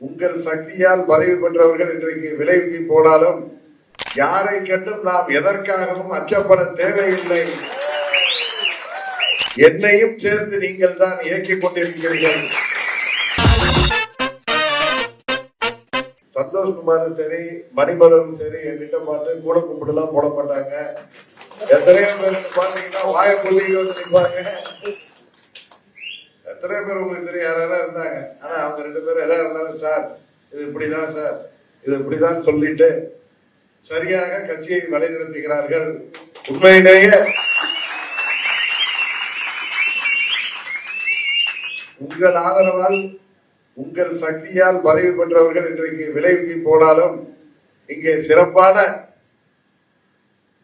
உங்கள் சக்தியால் பதவி பெற்றவர்கள் இன்றைக்கு விலைக்கு போனாலும் யாரை கண்டும் நாம் எதற்காகவும் அச்சப்பட தேவையில்லை. என்னையும் சேர்த்து நீங்கள் தான் இயக்கிக் கொண்டிருக்கிறீர்கள். சந்தோஷ்குமாரும் சரி மணிமலரும் சரி என்கிட்ட பார்த்து கூட கும்பிட்டுலாம் போட மாட்டாங்க எத்தனையோ பேருக்கு பாத்தீங்கன்னா வாய புள்ளிங்க நிற்பாங்க எத்தனை பேர் உங்களுக்கு தெரியும்? யாரெல்லாம் இருந்தாங்க? ஆனா அவங்க ரெண்டு பேரும் எல்லாம் இருந்தாலும் சார் இது இப்படிதான் சார். இது இப்படிதான் சொல்லிட்டு சரியாக கட்சியை வழிநடத்துகிறார்கள் உண்மையிலேயே உங்கள் ஆதரவால் உங்கள் சக்தியால் பதவி பெற்றவர்கள் இன்றைக்கு விலைக்கு போனாலும் இங்கே சிறப்பான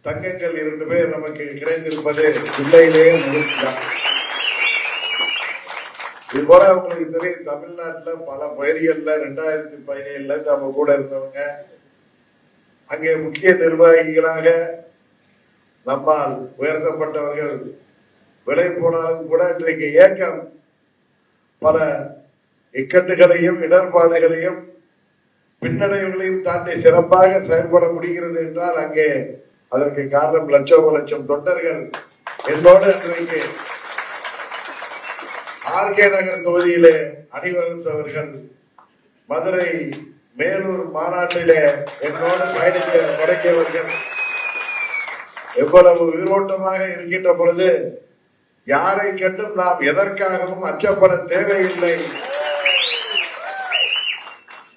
தங்கங்கள் இரண்டு பேர் நமக்கு கிடைத்திருப்பது உண்மையிலேயே முடிச்சுதான் இது போல உங்களுக்கு தெரியும் தமிழ்நாட்டுல பல பகுதிகளில் ரெண்டாயிரத்தி பதினேழுல நம்ம கூட இருந்தவங்க அங்கே முக்கிய நிர்வாகிகளாக நம்மால் உயர்த்தப்பட்டவர்கள் விலை போனாலும் கூட இன்றைக்கு ஏக்கம் பல இக்கட்டுகளையும் இடர்பாடுகளையும் பின்னடைவுகளையும் தாண்டி சிறப்பாக செயல்பட முடிகிறது என்றால் அங்கே அதற்கு காரணம் லட்சம் லட்சம் தொண்டர்கள் என்னோடு இன்றைக்கு ஆர்கே நகர் தொகுதியிலே அணிவகுத்தவர்கள் மதுரை மேலூர் மாநாட்டிலே என்னோடு பயணிக்க தொடங்கியவர்கள் எவ்வளவு உயிரோட்டமாக இருக்கின்ற பொழுது யாரை கண்டும் நாம் எதற்காகவும் அச்சப்பட தேவையில்லை.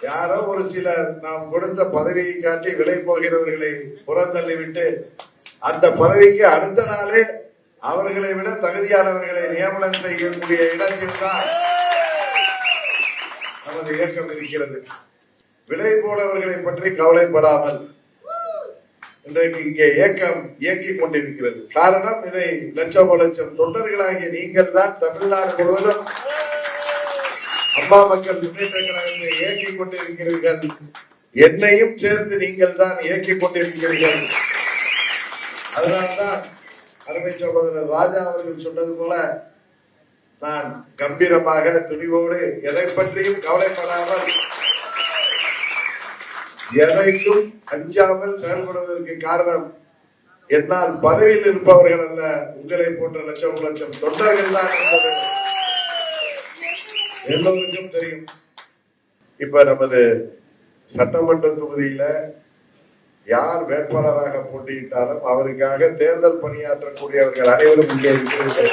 யாரோ ஒரு சிலர் நாம் கொடுத்த பதவியை காட்டி விலை போகிறவர்களை புறந்தள்ளிவிட்டு அந்த பதவிக்கு அடுத்த நாளே அவர்களை விட தகுதியானவர்களை நியமனம் செய்யக்கூடிய இடத்தில் தான் நமது இயக்கம் இருக்கிறது. விலை போனவர்களை பற்றி கவலைப்படாமல் இன்றைக்கு இங்கே இயக்கம் இயக்கிக் கொண்டிருக்கிறது. காரணம் இதை லட்சம் லட்சம் தொண்டர்களாகிய நீங்கள் தான் தமிழ்நாடு முழுவதும் அம்மா மக்கள் முன்னேற்ற கழகத்தை இயக்கிக் கொண்டிருக்கிறீர்கள். என்னையும் சேர்த்து நீங்கள் தான் இயக்கிக் கொண்டிருக்கிறீர்கள். அதனால்தான் அருமை சகோதரர் ராஜா அவர்கள் சொன்னது போல நான் கம்பீரமாக துணிவோடு எதை பற்றியும் கவலைப்படாமல் எதைக்கும் அஞ்சாமல் செயல்படுவதற்கு காரணம் என்னால் பதவியில் இருப்பவர்கள் அல்ல. உங்களை போன்ற லட்சம் லட்சம் தொண்டர்கள் தான் என்பது எல்லோருக்கும் தெரியும். இப்ப நமது சட்டமன்ற தொகுதியில யார் வேட்பாளராக போட்டியிட்டாலும் அவருக்காக தேர்தல் பணியாற்றக்கூடியவர்கள் அனைவரும் இங்கே இருக்கிறார்கள்.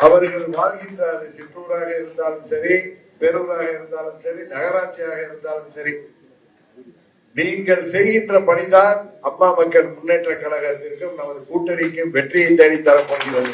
அவர்கள் வாழ்கின்ற அது சிற்றூராக இருந்தாலும் சரி பெரூராக இருந்தாலும் சரி நகராட்சியாக இருந்தாலும் சரி. நீங்கள் செய்கின்ற பணிதான் அம்மா மக்கள் முன்னேற்ற கழகத்திற்கும் நமது கூட்டணிக்கும் வெற்றியை தேடி தரப்போகிறது